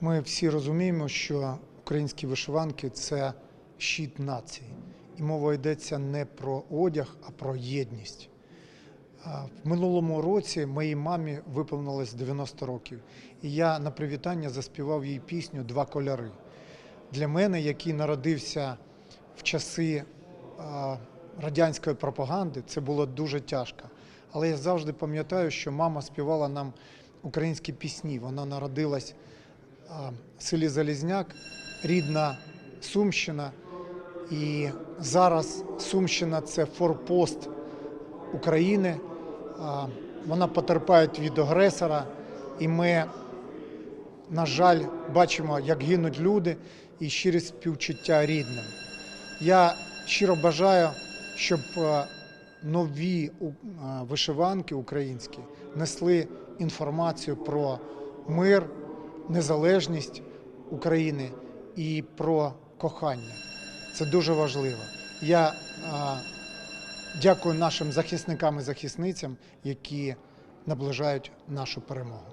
Ми всі розуміємо, що українські вишиванки це щит нації. І мова йдеться не про одяг, а про єдність. В минулому році моїй мамі виповнилось 90 років. І я на привітання заспівав їй пісню Два кольори. Для мене, який народився в часи радянської пропаганди, це було дуже тяжко. Але я завжди пам'ятаю, що мама співала нам українські пісні. Вона народилась селі Залізняк, рідна Сумщина. І зараз Сумщина це форпост України. Вона потерпає від агресора, і ми, на жаль, бачимо, як гинуть люди і щирі співчуття рідним. Я щиро бажаю, щоб е, нові е, вишиванки українські несли інформацію про мир, незалежність України і про кохання. Це дуже важливо. Я а, дякую нашим захисникам і захисницям, які наближають нашу перемогу.